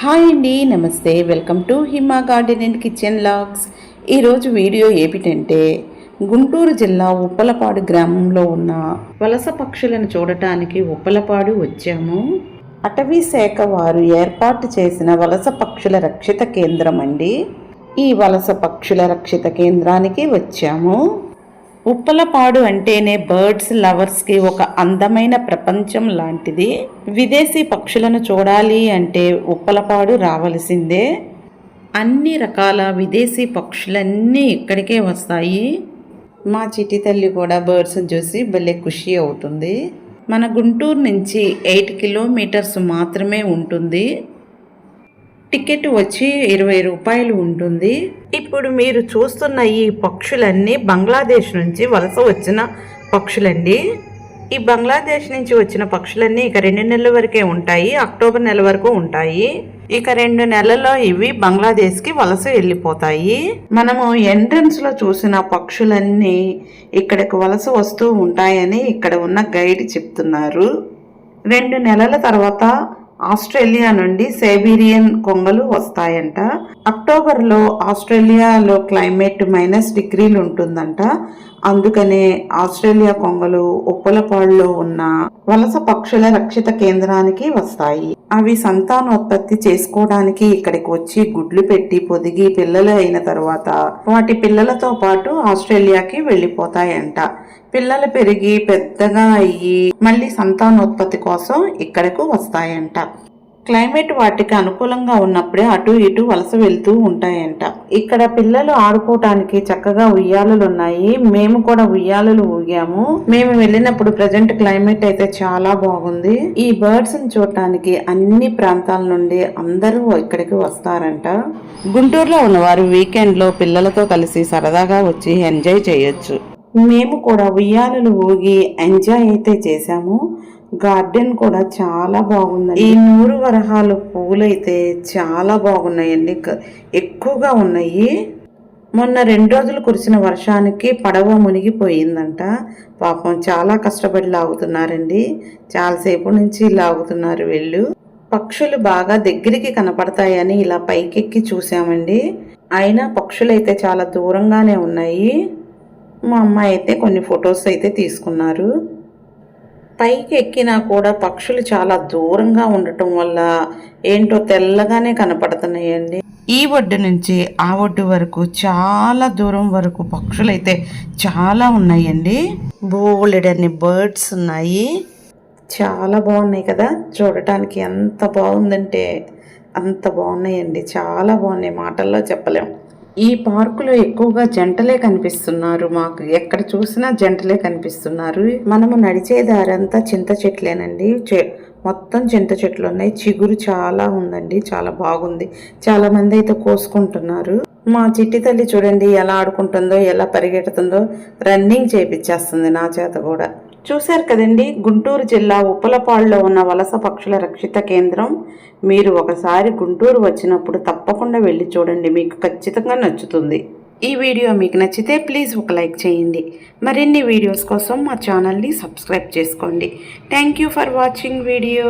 Hi అండి నమస్తే. Welcome to Hima garden and kitchen logs ఈరోజు వీడియో ఏమిటంటే గుంటూరు జిల్లా ఉప్పలపాడు గ్రామంలో ఉన్న వలస పక్షులను చూడటానికి ఉప్పలపాడు వచ్చాము. అటవీ శాఖ వారు ఏర్పాటు చేసిన వలస పక్షుల రక్షిత కేంద్రం అండి. ఈ వలస పక్షుల రక్షిత కేంద్రానికి వచ్చాము. ఉప్పలపాడు అంటేనే బర్డ్స్ లవర్స్కి ఒక అందమైన ప్రపంచం లాంటిది. విదేశీ పక్షులను చూడాలి అంటే ఉప్పలపాడు రావలసిందే. అన్ని రకాల విదేశీ పక్షులన్నీ ఇక్కడికే వస్తాయి. మా చిట్టి తల్లి కూడా బర్డ్స్ని చూసి భలే ఖుషి అవుతుంది. మన గుంటూరు నుంచి ఎయిట్ కిలోమీటర్స్ మాత్రమే ఉంటుంది. టికెట్ వచ్చి ఇరవై రూపాయలు ఉంటుంది. ఇప్పుడు మీరు చూస్తున్న ఈ పక్షులన్నీ బంగ్లాదేశ్ నుంచి వలస వచ్చిన పక్షులండి. ఈ బంగ్లాదేశ్ నుంచి వచ్చిన పక్షులన్నీ ఇక రెండు నెలల వరకే ఉంటాయి అక్టోబర్ నెల వరకు ఉంటాయి. ఇక రెండు నెలల్లో ఇవి బంగ్లాదేశ్కి వలస వెళ్ళిపోతాయి. మనము ఎంట్రన్స్లో చూసిన పక్షులన్నీ ఇక్కడికి వలస వస్తూ ఉంటాయని ఇక్కడ ఉన్న గైడ్ చెప్తున్నారు. రెండు నెలల తర్వాత ఆస్ట్రేలియా నుండి సైబీరియన్ కొంగలు వస్తాయంట. అక్టోబర్లో ఆస్ట్రేలియాలో క్లైమేట్ మైనస్ డిగ్రీలు ఉంటుందంట అందుకనే ఆస్ట్రేలియా కొంగలు ఉప్పలపాడులో ఉన్న వలస పక్షుల రక్షిత కేంద్రానికి వస్తాయి. అవి సంతానోత్పత్తి చేసుకోవడానికి ఇక్కడికి వచ్చి గుడ్లు పెట్టి పొదిగి పిల్లలు అయిన తర్వాత వాటి పిల్లలతో పాటు ఆస్ట్రేలియాకి వెళ్ళిపోతాయంట. పిల్లలు పెరిగి పెద్దగా అయ్యి మళ్ళీ సంతానోత్పత్తి కోసం ఇక్కడకు వస్తాయంట. క్లైమేట్ వాటికి అనుకూలంగా ఉన్నప్పుడే అటు ఇటు వలస వెళ్తూ ఉంటాయంట. ఇక్కడ పిల్లలు ఆడుకోవటానికి చక్కగా ఉయ్యాలలు ఉన్నాయి మేము కూడా ఉయ్యాలలు ఊగాము. మేము వెళ్ళినప్పుడు ప్రజెంట్ క్లైమేట్ అయితే చాలా బాగుంది. ఈ బర్డ్స్ని చూడటానికి అన్ని ప్రాంతాల నుండి అందరూ ఇక్కడికి వస్తారంట. గుంటూరులో ఉన్నవారు వీకెండ్లో పిల్లలతో కలిసి సరదాగా వచ్చి ఎంజాయ్ చేయొచ్చు. మేము కూడా ఉయ్యాలలు ఊగి ఎంజాయ్ అయితే చేశాము. గార్డెన్ కూడా చాలా బాగుంది ఈ నూరు వరహాలు పూలైతే చాలా బాగున్నాయండి. ఎక్కువగా ఉన్నాయి. మొన్న రెండు రోజులు కురిసిన వర్షానికి పడవ మునిగిపోయిందంట. పాపం చాలా కష్టపడి లాగుతున్నారండి. చాలాసేపు నుంచి లాగుతున్నారు వీళ్ళు. పక్షులు బాగా దగ్గరికి కనపడతాయని ఇలా పైకెక్కి చూసామండి. అయినా పక్షులు అయితే చాలా దూరంగానే ఉన్నాయి. మా అమ్మాయి అయితే కొన్ని ఫొటోస్ అయితే తీసుకున్నారు. పైకి ఎక్కినా కూడా పక్షులు చాలా దూరంగా ఉండటం వల్ల ఏంటో తెల్లగానే కనపడుతున్నాయండి. ఈ ఒడ్డు నుంచి ఆ ఒడ్డు వరకు చాలా దూరం వరకు పక్షులు అయితే చాలా ఉన్నాయండి. బోలెడన్ని బర్డ్స్ ఉన్నాయి. చాలా బాగున్నాయి కదా. చూడటానికి ఎంత బాగుందంటే అంత బాగున్నాయండి. చాలా బాగున్నాయి. మాటల్లో చెప్పలేము ఈ పార్కులో ఎక్కువగా జంటలే కనిపిస్తున్నారు మాకు. ఎక్కడ చూసినా జంటలే కనిపిస్తున్నారు. మనము నడిచే దారంతా చింత చెట్లేనండి. చె- మొత్తం చింత చెట్లు ఉన్నాయి చిగురు చాలా ఉందండి. చాలా బాగుంది. చాలా మంది అయితే కోసుకుంటున్నారు. మా చిట్టి తల్లి చూడండి ఎలా ఆడుకుంటుందో ఎలా పరిగెడుతుందో రన్నింగ్ చేపించేస్తుంది నా చేత కూడా. చూశారు కదండి గుంటూరు జిల్లా ఉప్పలపాడులో ఉన్న వలస పక్షుల రక్షిత కేంద్రం. మీరు ఒకసారి గుంటూరు వచ్చినప్పుడు తప్పకుండా వెళ్ళి చూడండి మీకు ఖచ్చితంగా నచ్చుతుంది. ఈ వీడియో మీకు నచ్చితే ప్లీజ్ ఒక లైక్ చేయండి. మరిన్ని వీడియోస్ కోసం మా ఛానల్ని సబ్స్క్రైబ్ చేసుకోండి. Thank you for watching video.